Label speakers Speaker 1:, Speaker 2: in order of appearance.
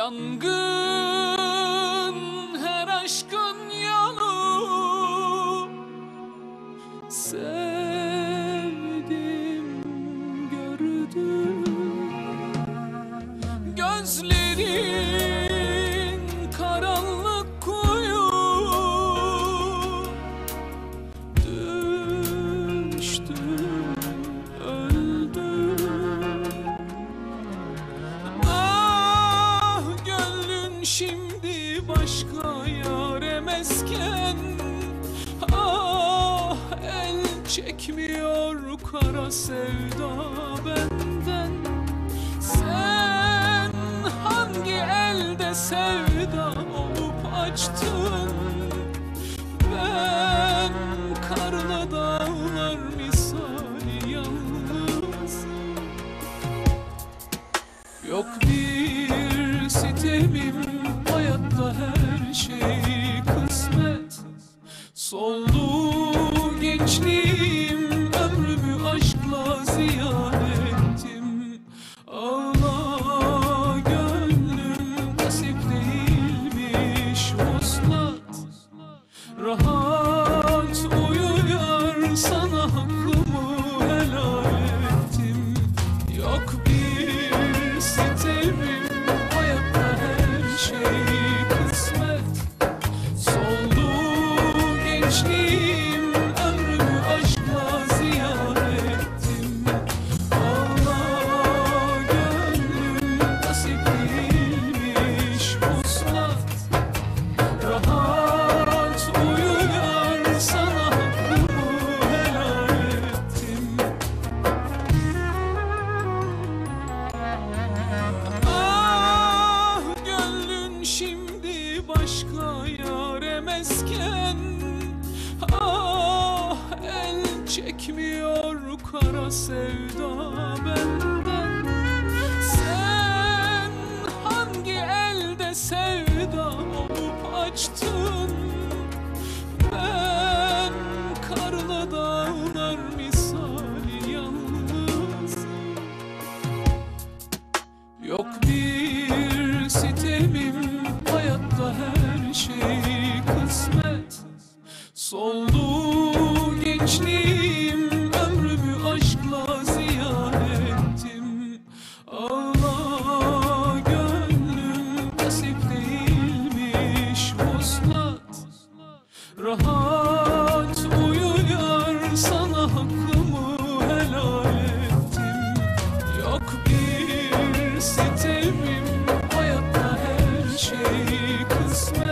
Speaker 1: Yangın her aşkın yolu. Sevdim gördüm. Gözlerin şimdi başka yare mesken Ah el çekmiyor kara sevda benden. Sen hangi elde sevda olup açtın? Ben karlı dağlar misali yalnız. Yok bir sitemim her şey kısmet. Soldu gençliğim ömrümü aşkla ziyan ettim. Ağla gönlüm nasip değilmiş vuslat. Rahat kara sevda benden Sen hangi elde sevda olup açtın? Ben karlı dağlar misali yalnız. Yok bir sitemim hayatta her şey kısmet. Sol Christmas.